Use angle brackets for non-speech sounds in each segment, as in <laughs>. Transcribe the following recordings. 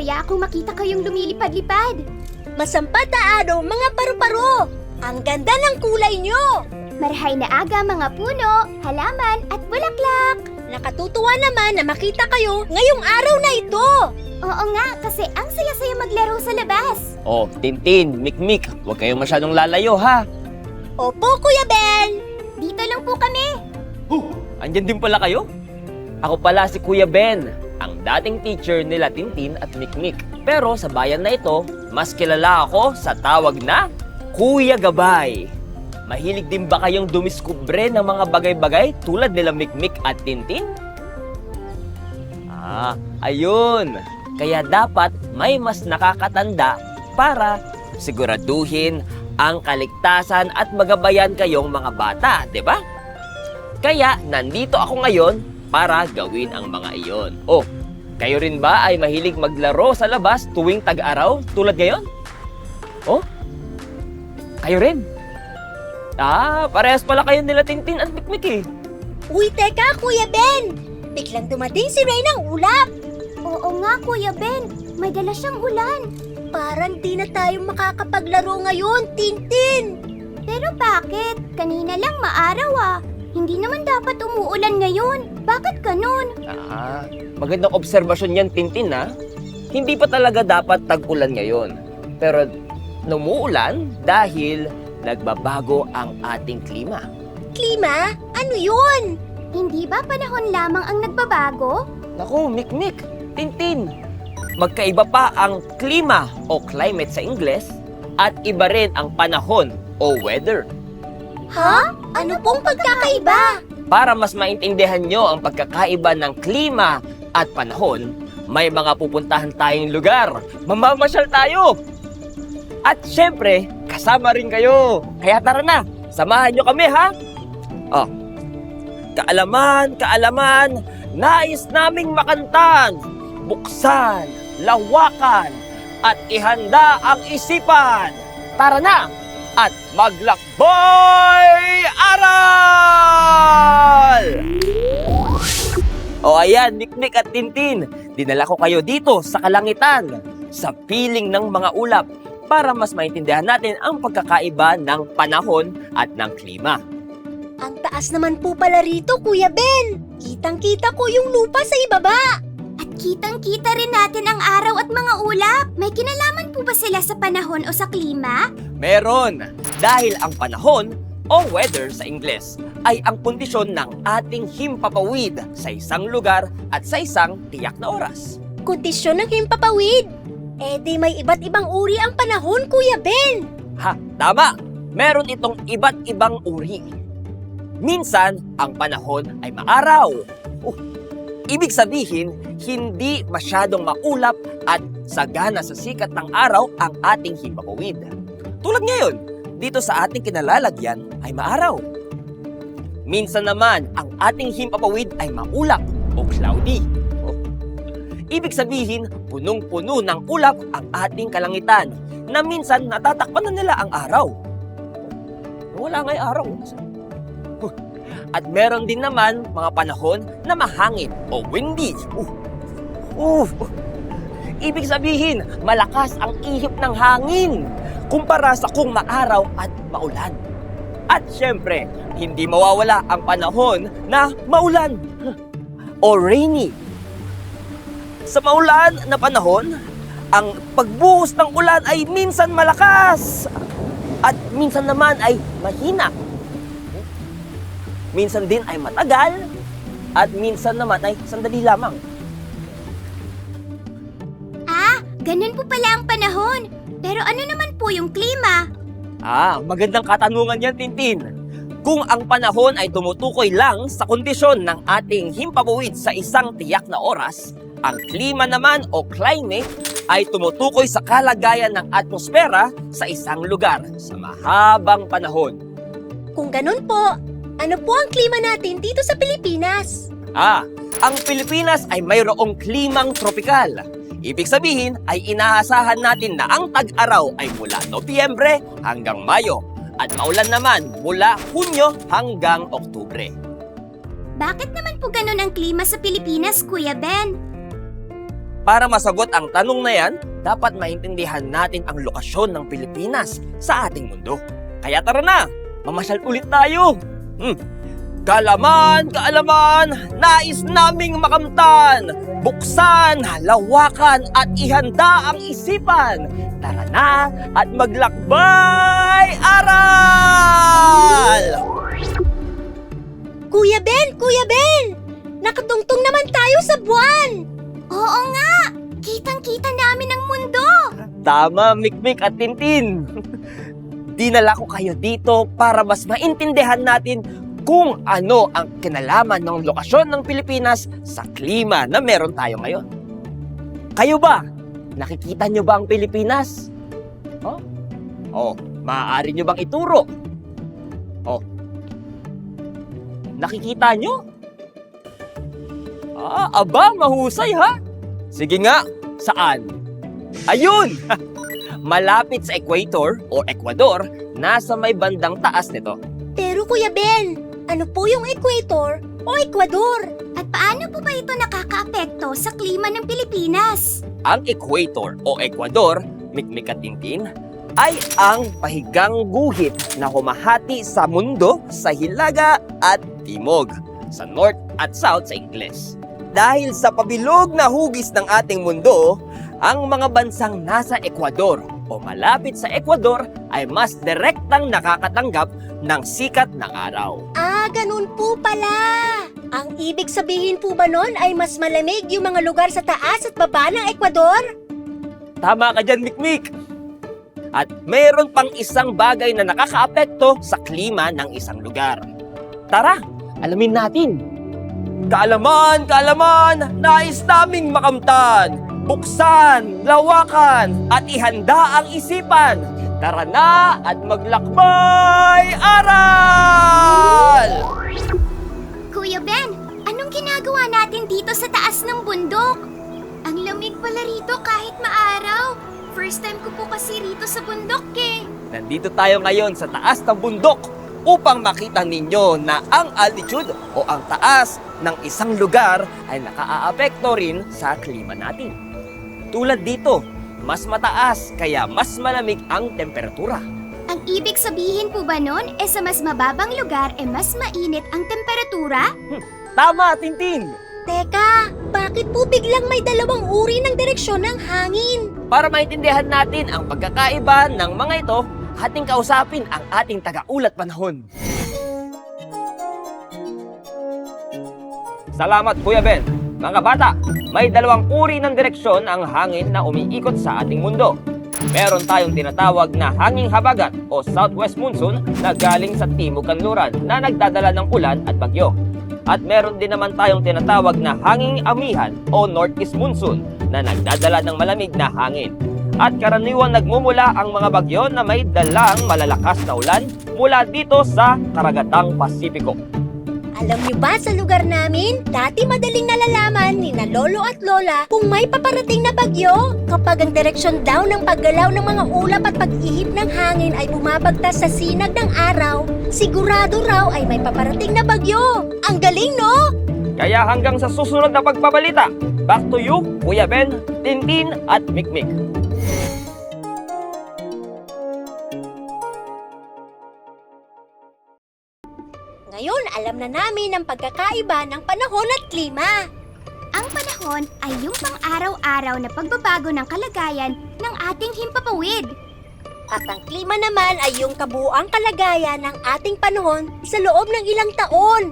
Masaya akong makita kayong lumilipad-lipad. Masampat na araw, mga paru-paro! Ang ganda ng kulay nyo! Marhay na aga mga puno, halaman at bulaklak. Nakatutuwa naman na makita kayo ngayong araw na ito! Oo nga, kasi ang saya-saya maglaro sa labas. Oh, Tintin, Mikmik, huwag kayong masyadong lalayo ha. Opo, Kuya Ben! Dito lang po kami. Andyan din pala kayo? Ako pala si Kuya Ben, ang dating teacher nila Tintin at Mikmik. Pero sa bayan na ito, mas kilala ako sa tawag na Kuya Gabay. Mahilig din ba kayong dumiskubre ng mga bagay-bagay tulad nila Mikmik at Tintin? Ah, ayun. Kaya dapat may mas nakakatanda para siguraduhin ang kaligtasan at magabayan kayong mga bata, di ba? Kaya nandito ako ngayon para gawin ang mga iyon. Oh, kayo rin ba ay mahilig maglaro sa labas tuwing tag-araw tulad ngayon? Oh? Kayo rin? Ah, parehas pala kayo nila Tintin at Mikmik eh. Uy, teka, Kuya Ben! Biglang dumating si Ray ng ulap! Oo nga, Kuya Ben. May dala siyang ulan. Parang di na tayo makakapaglaro ngayon, Tintin! Pero bakit? Kanina lang maaraw ah. Hindi naman dapat umuulan ngayon. Bakit ganun? Ah, magandang obserbasyon yan, Tintin, ha? Hindi pa talaga dapat tag-ulan ngayon. Pero numuulan dahil nagbabago ang ating klima. Klima? Ano yun? Hindi ba panahon lamang ang nagbabago? Naku, Mikmik, Tintin. Magkaiba pa ang klima o climate sa Ingles at iba rin ang panahon o weather. Ha? Ano pong pagkakaiba? Para mas maintindihan nyo ang pagkakaiba ng klima at panahon, may mga pupuntahan tayong lugar. Mamamasyal tayo! At syempre, kasama rin kayo. Kaya tara na, samahan nyo kami ha! Oh, kaalaman, kaalaman, nais naming makantan, buksan, lawakan, at ihanda ang isipan. Tara na! At maglakboy aral! O ayan, Niknik at Tintin, dinala ko kayo dito sa kalangitan, sa piling ng mga ulap, para mas maintindihan natin ang pagkakaiba ng panahon at ng klima. Ang taas naman po pala rito, Kuya Ben! Kitang-kita ko yung lupa sa ibaba! Kitang-kita rin natin ang araw at mga ulap. May kinalaman po ba sila sa panahon o sa klima? Meron! Dahil ang panahon o weather sa Ingles ay ang kondisyon ng ating himpapawid sa isang lugar at sa isang tiyak na oras. Kondisyon ng himpapawid! Eh di may iba't ibang uri ang panahon, Kuya Ben! Ha, tama! Meron itong iba't ibang uri. Minsan, ang panahon ay maaraw. Uh, ibig sabihin, hindi masyadong maulap at sagana sa sikat ng araw ang ating himpapawid. Tulad ngayon, dito sa ating kinalalagyan ay maaraw. Minsan naman, ang ating himpapawid ay maulap o cloudy. Ibig sabihin, punong-puno ng ulap ang ating kalangitan na minsan natatakpan na nila ang araw. Wala nga'y araw. At meron din naman mga panahon na mahangin o windy. Uh. Uh. Ibig sabihin, malakas ang ihip ng hangin kumpara sa kung maaraw at maulan. At syempre, hindi mawawala ang panahon na maulan o rainy. Sa maulan na panahon, ang pagbuhos ng ulan ay minsan malakas at minsan naman ay mahina. Minsan din ay matagal at minsan naman ay sandali lamang. Ah, ganun po pala ang panahon. Pero ano naman po yung klima? Ah, magandang katanungan yan, Tintin. Kung ang panahon ay tumutukoy lang sa kondisyon ng ating himpapawid sa isang tiyak na oras, ang klima naman o climate ay tumutukoy sa kalagayan ng atmosfera sa isang lugar sa mahabang panahon. Kung ganun po, ano po ang klima natin dito sa Pilipinas? Ah, ang Pilipinas ay mayroong klimang tropikal. Ibig sabihin ay inaasahan natin na ang tag-araw ay mula Nobyembre hanggang Mayo at maulan naman mula Hunyo hanggang Oktubre. Bakit naman po ganun ang klima sa Pilipinas, Kuya Ben? Para masagot ang tanong na yan, dapat maintindihan natin ang lokasyon ng Pilipinas sa ating mundo. Kaya tara na, mamasyal ulit tayo. Hmm. Kaalaman, kaalaman, nais naming makamtan, buksan, lawakan at ihanda ang isipan. Tara na at maglakbay aral! Kuya Ben, Kuya Ben! Nakatungtong naman tayo sa buwan! Oo nga! Kitang-kita namin ang mundo! Tama, Mikmik at Tintin. <laughs> Dinala ko kayo dito para mas maintindihan natin kung ano ang kinalaman ng lokasyon ng Pilipinas sa klima na meron tayo ngayon. Kayo ba? Nakikita nyo ba ang Pilipinas? Oh? Oh, maaari nyo bang ituro? Oh. Nakikita nyo? Ah, aba, mahusay ha? Sige nga, saan? Ayun! <laughs> Malapit sa equator o Ecuador, nasa may bandang taas nito. Pero Kuya Ben, ano po yung equator o Ecuador? At paano po ba ito nakakaapekto sa klima ng Pilipinas? Ang equator o Ecuador, mikmik at tintin, ay ang pahigang guhit na humahati sa mundo sa hilaga at timog, sa north at south sa Ingles. Dahil sa pabilog na hugis ng ating mundo, ang mga bansang nasa Ecuador o malapit sa Ecuador ay mas direktang nakakatanggap ng sikat ng araw. Ah, ganun po pala! Ang ibig sabihin po ba nun ay mas malamig yung mga lugar sa taas at baba ng Ecuador? Tama ka dyan, Mikmik. At mayroon pang isang bagay na nakakaapekto sa klima ng isang lugar. Tara, alamin natin. Kaalaman, kaalaman, nais naming makamtan. Buksan, lawakan, at ihanda ang isipan. Tara na at maglakbay aral! Kuya Ben, anong ginagawa natin dito sa taas ng bundok? Ang lamig pala rito kahit maaraw. First time ko po kasi rito sa bundok eh. Nandito tayo ngayon sa taas ng bundok upang makita ninyo na ang altitude o ang taas ng isang lugar ay nakaaapekto rin sa klima natin. Tulad dito, mas mataas kaya mas malamig ang temperatura. Ang ibig sabihin po ba nun, e sa mas mababang lugar, e mas mainit ang temperatura? Tama, Tintin! Teka, bakit po biglang may dalawang uri ng direksyon ng hangin? Para maintindihan natin ang pagkakaiba ng mga ito, ating kausapin ang ating tagaulat panahon. Salamat, Kuya Ben. Mga bata, may dalawang uri ng direksyon ang hangin na umiikot sa ating mundo. Meron tayong tinatawag na hanging habagat o southwest monsoon na galing sa timog kanluran na nagdadala ng ulan at bagyo. At meron din naman tayong tinatawag na hanging amihan o northeast monsoon na nagdadala ng malamig na hangin. At karaniwang nagmumula ang mga bagyo na may dalang malalakas na ulan mula dito sa karagatang Pasipiko. Alam niyo ba sa lugar namin, dati madaling nalalaman ni na lolo at lola kung may paparating na bagyo. Kapag ang direksyon daw ng paggalaw ng mga ulap at pag-ihip ng hangin ay bumabagtas sa sinag ng araw, sigurado raw ay may paparating na bagyo. Ang galing, no? Kaya hanggang sa susunod na pagbabalita, back to you, Kuya Ben, Tintin at Mikmik. Alam na namin ang pagkakaiba ng panahon at klima. Ang panahon ay yung pang-araw-araw na pagbabago ng kalagayan ng ating himpapawid. At ang klima naman ay yung kabuang kalagayan ng ating panahon sa loob ng ilang taon.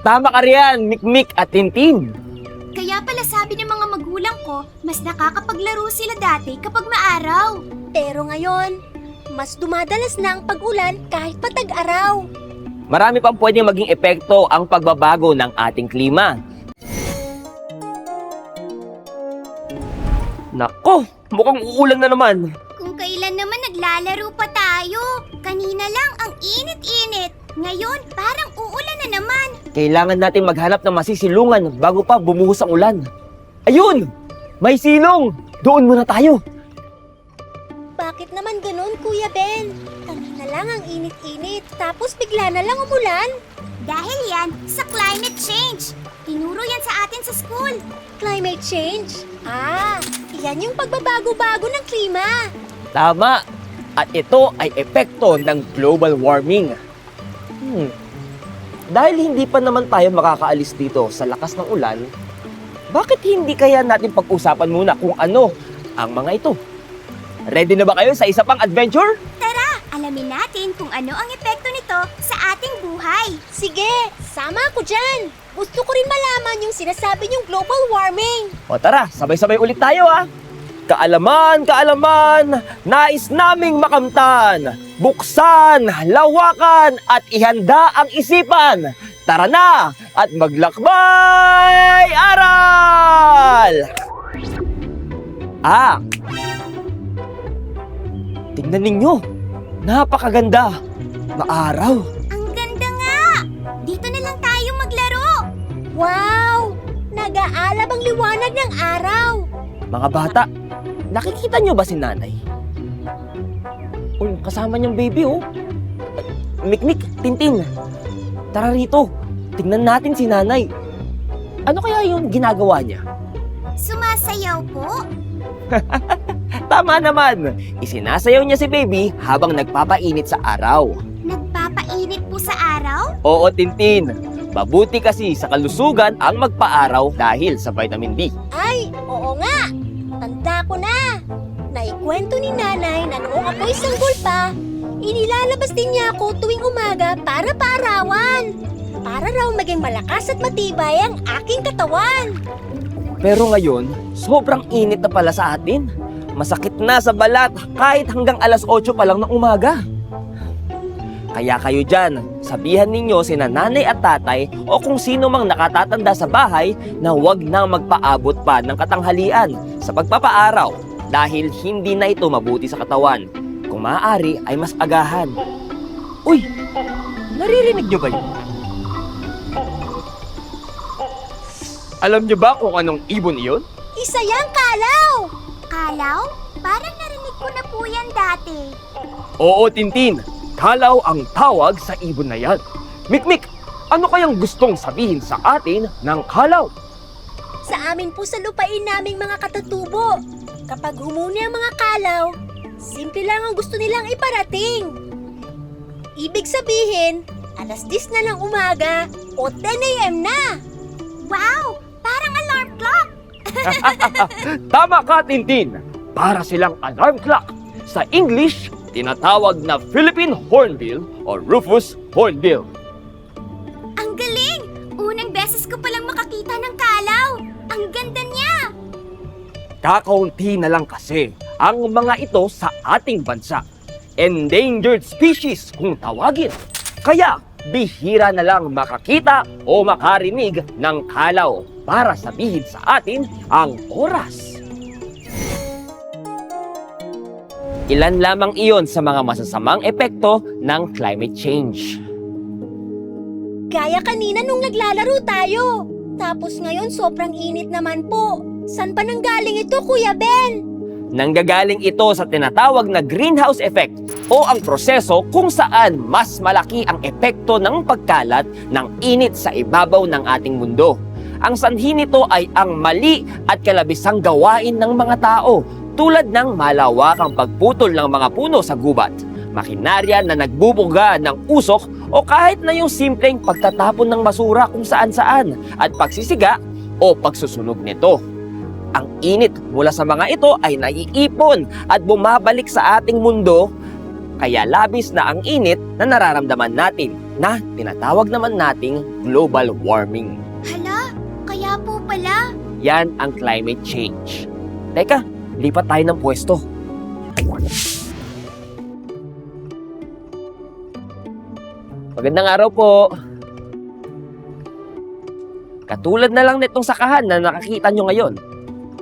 Tama ka riyan, Mikmik at Tintin. Kaya pala sabi ng mga magulang ko, mas nakakapaglaro sila dati kapag maaraw. Pero ngayon, mas dumadalas na ang pag-ulan kahit patag-araw. Marami pang pwedeng maging epekto ang pagbabago ng ating klima. Nako, mukhang uulan na naman. Kung kailan naman naglalaro pa tayo. Kanina lang ang init-init. Ngayon, parang uulan na naman. Kailangan natin maghanap ng masisilungan bago pa bumuhos ang ulan. Ayun! May silong! Doon muna tayo. Bakit naman ganun, Kuya Ben? Kanina lang ang init-init, tapos bigla na lang umulan. Dahil yan sa climate change. Tinuro yan sa atin sa school. Climate change? Ah, yan yung pagbabago-bago ng klima. Tama! At ito ay epekto ng global warming. Hmm. Dahil hindi pa naman tayo makakaalis dito sa lakas ng ulan, bakit hindi kaya natin pag-usapan muna kung ano ang mga ito? Ready na ba kayo sa isa pang adventure? Alamin natin kung ano ang epekto nito sa ating buhay. Sige, sama ako dyan. Gusto ko rin malaman yung sinasabi niyong global warming. O tara, sabay-sabay ulit tayo ha! Kaalaman, kaalaman, nais naming makamtan, buksan, lawakan, at ihanda ang isipan. Tara na at maglakbay aral! Ah! Tingnan ninyo, napakaganda, maaraw. Ang ganda nga! Dito na lang tayo maglaro. Wow! Nag-aalab ang liwanag ng araw. Mga bata, nakikita nyo ba si nanay? Uy, kasama niyang baby oh. Mikmik, Tintin. Tara rito, tingnan natin si nanay. Ano kaya yung ginagawa niya? Sumasayaw po. <laughs> Tama naman, isinasayaw niya si baby habang nagpapainit sa araw. Nagpapainit po sa araw? Oo, Tintin. Mabuti kasi sa kalusugan ang magpaaraw dahil sa vitamin D. Ay, oo nga. Tanda ko na. Naikwento ni nanay na noong ako'y sanggol pa, inilalabas din niya ako tuwing umaga para paarawan. Para raw maging malakas at matibay ang aking katawan. Pero ngayon, sobrang init na pala sa atin. Masakit na sa balat kahit hanggang alas 8 pa lang ng umaga. Kaya kayo dyan, sabihan ninyo sina nanay at tatay o kung sino mang nakatatanda sa bahay na huwag nang magpaabot pa ng katanghalian sa pagpapaaraw dahil hindi na ito mabuti sa katawan. Kung maaari ay mas agahan. Uy! Naririnig nyo ba yun? Alam nyo ba kung anong ibon iyon? Isa yang kalaw! Kalaw? Parang narinig ko na po yan dati. Oo, Tintin. Kalaw ang tawag sa ibon na yan. Mikmik, ano kayang gustong sabihin sa atin ng kalaw? Sa amin po sa lupain naming mga katatubo. Kapag humuni ang mga kalaw, simple lang ang gusto nilang iparating. Ibig sabihin, alas 10 na ng umaga o 10 a.m. na. Wow! <laughs> Tama ka, Tintin. Para silang alarm clock. Sa English, tinatawag na Philippine Hornbill o Rufus Hornbill. Ang galing! Unang beses ko palang makakita ng kalaw. Ang ganda niya! Kakaunti na lang kasi ang mga ito sa ating bansa. Endangered species kung tawagin. Kaya, bihira na lang makakita o makarinig ng kalaw para sabihin sa atin ang oras. Ilan lamang iyon sa mga masasamang epekto ng climate change. Gaya kanina nung naglalaro tayo. Tapos ngayon sobrang init naman po. San pa nanggaling ito, Kuya Ben? Nanggagaling ito sa tinatawag na greenhouse effect o ang proseso kung saan mas malaki ang epekto ng pagkalat ng init sa ibabaw ng ating mundo. Ang sanhi nito ay ang mali at kalabisang gawain ng mga tao tulad ng malawakang pagputol ng mga puno sa gubat, makinarya na nagbubuga ng usok o kahit na yung simpleng pagtatapon ng basura kung saan-saan at pagsisiga o pagsusunog nito. Ang init mula sa mga ito ay naiipon at bumabalik sa ating mundo kaya labis na ang init na nararamdaman natin na tinatawag naman nating global warming. Hala, kaya po pala. Yan ang climate change. Teka, lipat tayo ng pwesto. Magandang araw po. Katulad na lang nitong sakahan na nakakita nyo ngayon.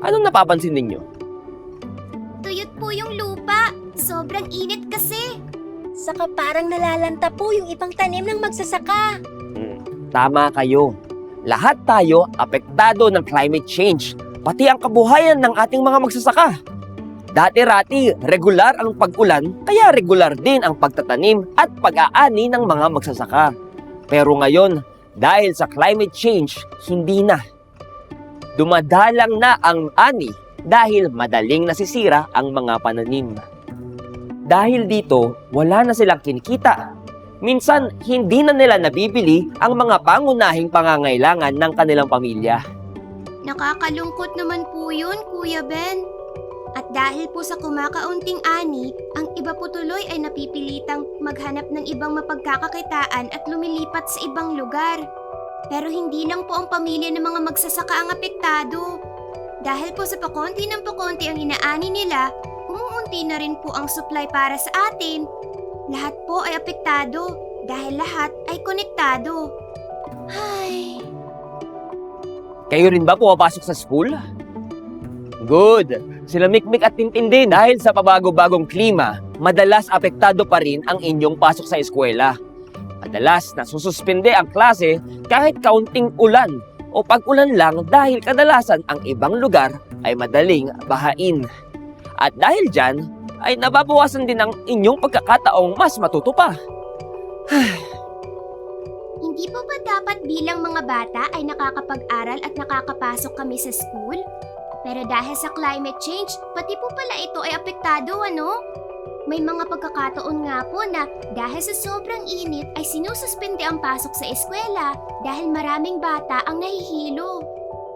Anong napapansin ninyo? Tuyot po yung lupa. Sobrang init kasi. Saka parang nalalanta po yung ibang tanim ng magsasaka. Hmm, tama kayo. Lahat tayo apektado ng climate change, pati ang kabuhayan ng ating mga magsasaka. Dati-rati, regular ang pag-ulan, kaya regular din ang pagtatanim at pag-aani ng mga magsasaka. Pero ngayon, dahil sa climate change, hindi na. Dumadalang na ang ani dahil madaling nasisira ang mga pananim. Dahil dito, wala na silang kinikita. Minsan, hindi na nila nabibili ang mga pangunahing pangangailangan ng kanilang pamilya. Nakakalungkot naman po yun, Kuya Ben. At dahil po sa kumakaunting ani, ang iba po tuloy ay napipilitang maghanap ng ibang mapagkakakitaan at lumilipat sa ibang lugar. Pero hindi lang po ang pamilya ng mga magsasaka ang apektado. Dahil po sa pakonti ng pakonti ang inaani nila, umuunti na rin po ang supply para sa atin. Lahat po ay apektado dahil lahat ay konektado. Ay... Kayo rin ba pumapasok sa school? Good. Sila Mikmik at Tintin din. Dahil sa pabago-bagong klima, madalas apektado pa rin ang inyong pasok sa eskwela. Madalas nasususpende ang klase kahit kaunting ulan o pag-ulan lang dahil kadalasan ang ibang lugar ay madaling bahain. At dahil dyan, ay nababawasan din ang inyong pagkakataong mas matuto pa. <sighs> Hindi po ba dapat bilang mga bata ay nakakapag-aral at nakakapasok kami sa school? Pero dahil sa climate change, pati po pala ito ay apektado ano? May mga pagkakataon nga po na dahil sa sobrang init ay sinususpende ang pasok sa eskwela dahil maraming bata ang nahihilo.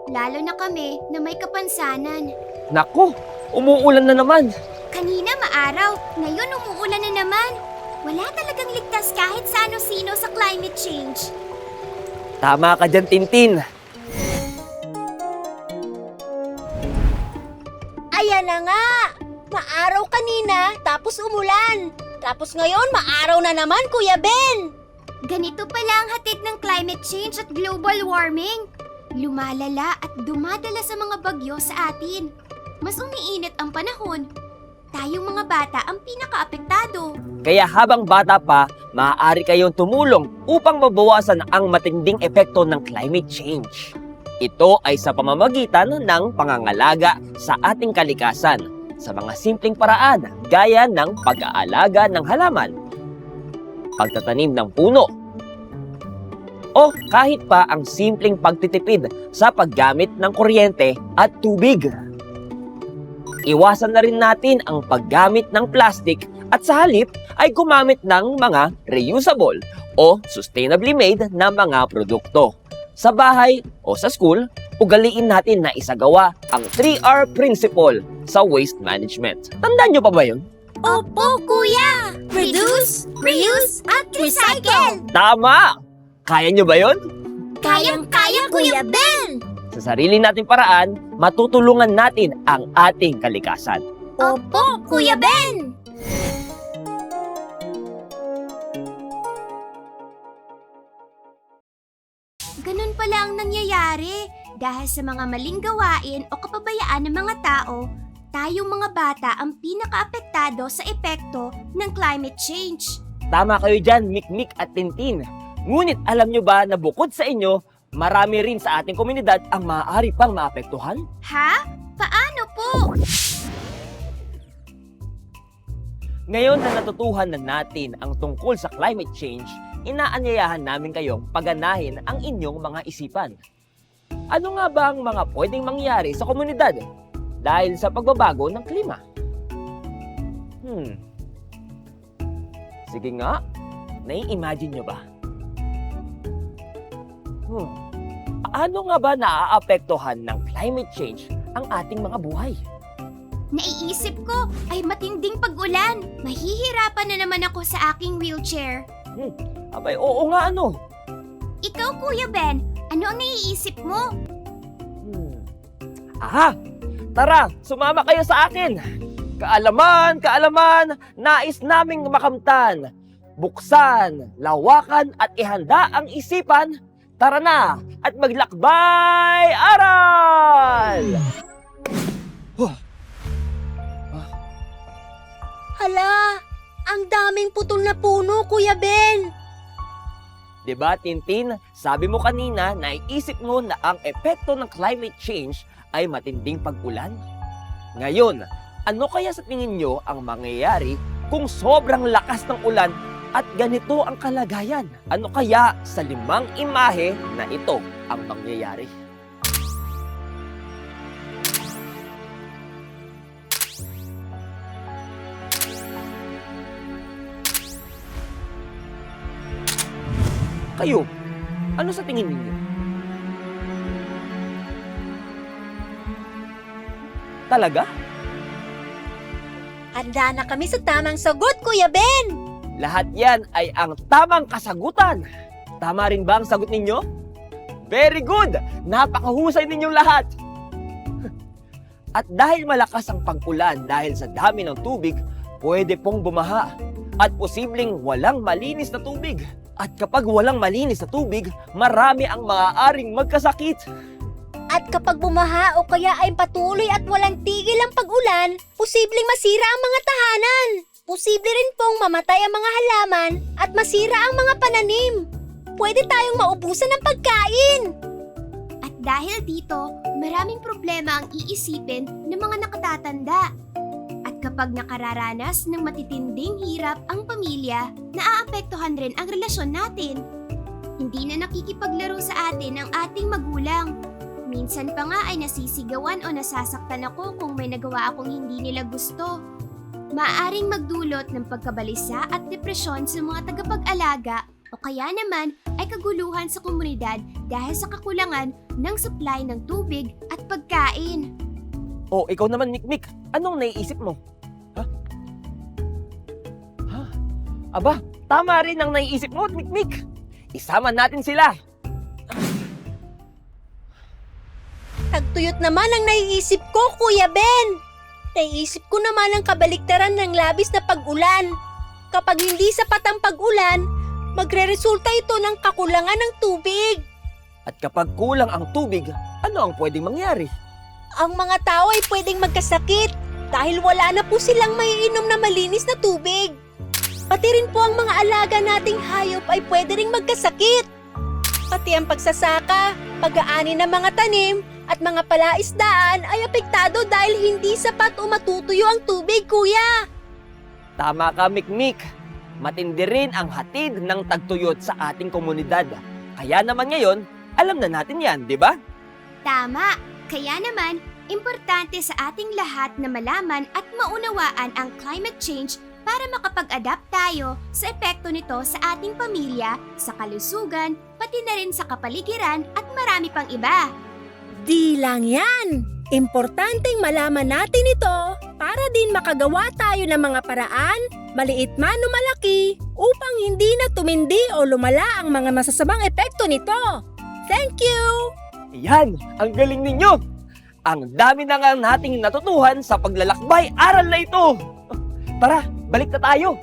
Lalo na kami na may kapansanan. Nako, umuulan na naman. Kanina maaraw, ngayon umuulan na naman. Wala talagang ligtas kahit sa ano-sino sa climate change. Tama ka dyan, Tintin. Ayan na nga! Maaraw kanina, tapos umulan. Tapos ngayon, maaraw na naman, Kuya Ben! Ganito pala ang hatid ng climate change at global warming. Lumalala at dumadala sa mga bagyo sa atin. Mas umiinit ang panahon. Tayong mga bata ang pinakaapektado. Kaya habang bata pa, maaari kayong tumulong upang mabawasan ang matinding epekto ng climate change. Ito ay sa pamamagitan ng pangangalaga sa ating kalikasan sa mga simpleng paraan gaya ng pag-aalaga ng halaman, pagtatanim ng puno, o kahit pa ang simpleng pagtitipid sa paggamit ng kuryente at tubig. Iwasan na rin natin ang paggamit ng plastic at sa halip ay gumamit ng mga reusable o sustainably made na mga produkto. Sa bahay o sa school, ugaliin natin na isagawa ang 3R principle sa waste management. Tandaan nyo pa ba yun? Opo, kuya! Reduce, reuse, at recycle! Tama! Kaya nyo ba yun? Kayang-kaya, Kuya Ben! Sa sarili nating paraan, matutulungan natin ang ating kalikasan. Opo, Kuya Ben! Dahil sa mga maling gawain o kapabayaan ng mga tao, tayong mga bata ang pinakaapektado sa epekto ng climate change. Tama kayo dyan, Mikmik at Tintin. Ngunit alam nyo ba na bukod sa inyo, marami rin sa ating komunidad ang maaari pang maapektuhan? Ha? Paano po? Ngayon na natutuhan na natin ang tungkol sa climate change, inaanyayahan namin kayong paganahin ang inyong mga isipan. Ano nga ba ang mga pwedeng mangyari sa komunidad dahil sa pagbabago ng klima? Hmm. Sige nga, nai-imagine nyo ba? Hmm. Paano nga ba naaapektuhan ng climate change ang ating mga buhay? Naiisip ko ay matinding pag-ulan. Mahihirapan na naman ako sa aking wheelchair. Abay, oo nga ano. Ikaw, Kuya Ben, ano ang naiisip mo? Hmm. Aha! Tara, sumama kayo sa akin! Kaalaman, kaalaman, nais naming makamtan. Buksan, lawakan at ihanda ang isipan. Tara na at maglakbay aral! Hala! Ang daming putol na puno, Kuya Ben! Ba, Tintin? Sabi mo kanina, naiisip mo na ang epekto ng climate change ay matinding pag-ulan. Ngayon, Ano kaya sa tingin nyo ang mangyayari kung sobrang lakas ng ulan at ganito ang kalagayan? Ano kaya sa limang imahe na ito ang mangyayari? Kayo, ano sa tingin ninyo? Talaga? Handa na kami sa tamang sagot, Kuya Ben! Lahat yan ay ang tamang kasagutan. Tama rin ba ang sagot ninyo? Very good! Napakahusay ninyong lahat! At dahil malakas ang pag-ulan dahil sa dami ng tubig, pwede pong bumaha at posibleng walang malinis na tubig. At kapag walang malinis na tubig, marami ang maaaring magkasakit. At kapag bumaha o kaya ay patuloy at walang tigil ang pag-ulan, posibleng masira ang mga tahanan. Posible rin pong mamatay ang mga halaman at masira ang mga pananim. Pwede tayong maubusan ng pagkain. At dahil dito, maraming problema ang iisipin ng mga nakatatanda. Kapag nakararanas ng matitinding hirap ang pamilya, naaapektuhan rin ang relasyon natin. Hindi na nakikipaglaro sa atin ang ating magulang. Minsan pa nga ay nasisigawan o nasasaktan ako kung may nagawa akong hindi nila gusto. Maaring magdulot ng pagkabalisa at depresyon sa mga tagapag-alaga o kaya naman ay kaguluhan sa komunidad dahil sa kakulangan ng supply ng tubig at pagkain. O, ikaw naman, Mikmik, anong naiisip mo? Aba, tama rin ang naiisip mo, Mikmik. Isama natin sila. Tagtuyot naman ang naiisip ko, Kuya Ben. Naiisip ko naman ang kabaliktaran ng labis na pag-ulan. Kapag hindi sapat ang pag-ulan, magre-resulta ito ng kakulangan ng tubig. At kapag kulang ang tubig, ano ang pwedeng mangyari? Ang mga tao ay pwedeng magkasakit dahil wala na po silang maiinom na malinis na tubig. Pati rin po ang mga alaga nating hayop ay pwede ring magkasakit. Pati ang pagsasaka, pag-aani ng mga tanim, at mga palaisdaan ay apektado dahil hindi sapat o matutuyo ang tubig, kuya. Tama ka, Mikmik. Matindi rin ang hatid ng tagtuyot sa ating komunidad. Kaya naman ngayon, alam na natin yan, di ba? Tama! Kaya naman, importante sa ating lahat na malaman at maunawaan ang climate change para makapag-adapt tayo sa epekto nito sa ating pamilya, sa kalusugan, pati na rin sa kapaligiran at marami pang iba. Di lang yan. Importanteng malaman natin ito para din makagawa tayo ng mga paraan, maliit man o malaki, upang hindi na tumindi o lumala ang mga masasamang epekto nito. Thank you! Yan, ang galing ninyo. Ang dami na nga nating natutuhan sa paglalakbay aral na ito. Tara, balik na tayo.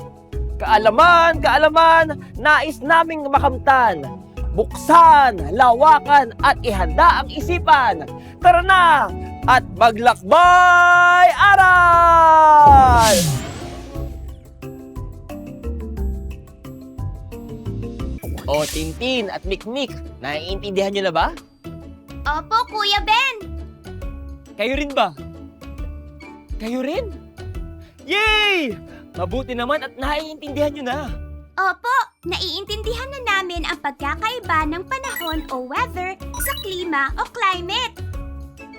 Kaalaman, kaalaman, nais naming makamtan. Buksan, lawakan at ihanda ang isipan. Tara na at maglakbay aral! O Tintin at Mikmik, naiintindihan nyo na ba? Opo, Kuya Ben! Kayo rin ba? Kayo rin? Yay! Mabuti naman at naiintindihan nyo na. Opo, naiintindihan na namin ang pagkakaiba ng panahon o weather sa klima o climate.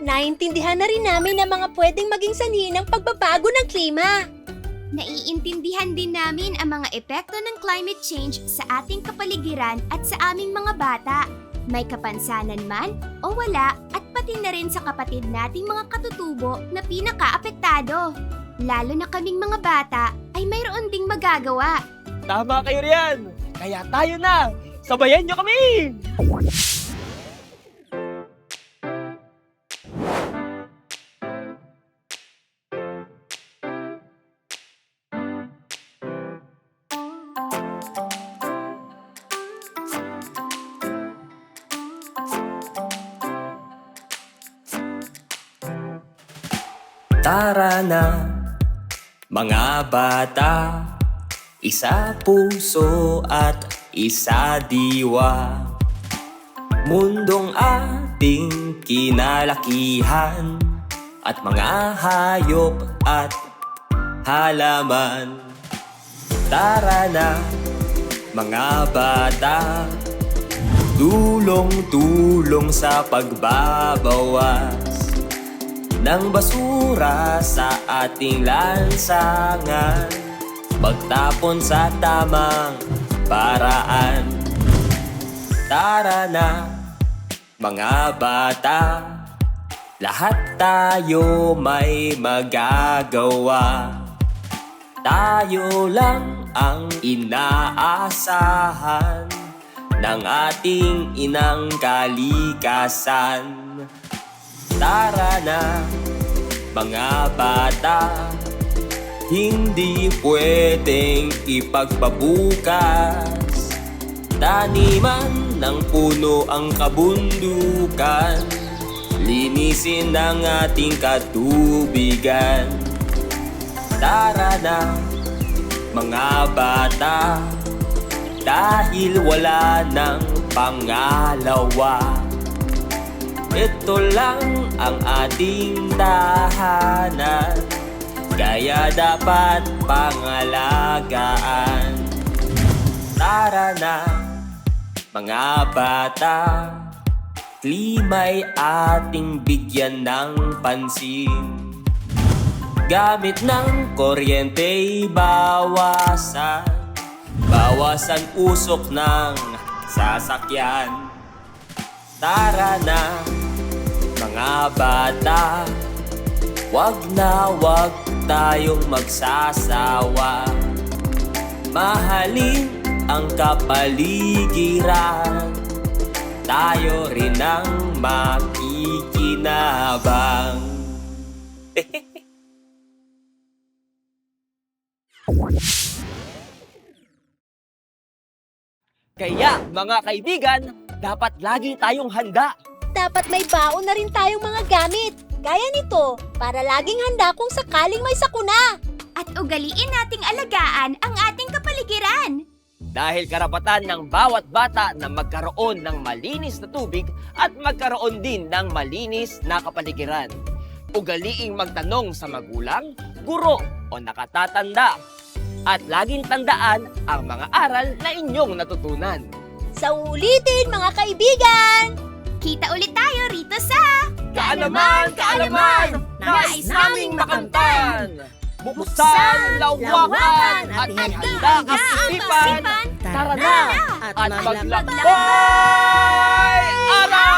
Naintindihan na rin namin ang mga pwedeng maging sanhi ng pagbabago ng klima. Naiintindihan din namin ang mga epekto ng climate change sa ating kapaligiran at sa aming mga bata. May kapansanan man o wala at pati na rin sa kapatid nating mga katutubo na pinakaapektado. Lalo na kaming mga bata ay mayroon ding magagawa. Tama kayo riyan. Kaya tayo na. Sabayan nyo kami! Tara na, mga bata Isa puso at isa diwa. Mundong ating kinalakihan at mga hayop at halaman. Tara na, mga bata, tulong-tulong sa pagbabawas ng basura sa ating lansangan. Magtapon sa tamang paraan. Tara na, mga bata, lahat tayo may magagawa. Tayo lang ang inaasahan ng ating inang kalikasan. Tara na, mga bata, hindi pwedeng ipagpabukas. Taniman ng puno ang kabundukan, linisin ang ating katubigan. Tara na, mga bata, dahil wala nang pangalawa. Ito lang ang ating tahanan, kaya dapat pangalagaan. Tara na, mga bata, klima'y ating bigyan ng pansin. Gamit ng kuryenteng bawasan. Bawasan usok ng sasakyan. Tara na mga bata Wag na wag tayong magsasawa Mahalin ang kapaligiran Tayo rin ang makikinabang <laughs> Kaya, mga kaibigan, dapat lagi tayong handa. Dapat may baon na rin tayong mga gamit. Gaya nito, para laging handa kung sakaling may sakuna. At ugaliin nating alagaan ang ating kapaligiran. Dahil karapatan ng bawat bata na magkaroon ng malinis na tubig at magkaroon din ng malinis na kapaligiran. Ugaliing magtanong sa magulang, guro o nakatatanda. At laging tandaan ang mga aral na inyong natutunan. Sa ulitin, mga kaibigan! Kita ulit tayo rito sa Kaalaman, kaalaman! Nais naming makamtan! Buksan, lawakan, at ihanda ang isipan! Tara na! At maglakbay! Aral!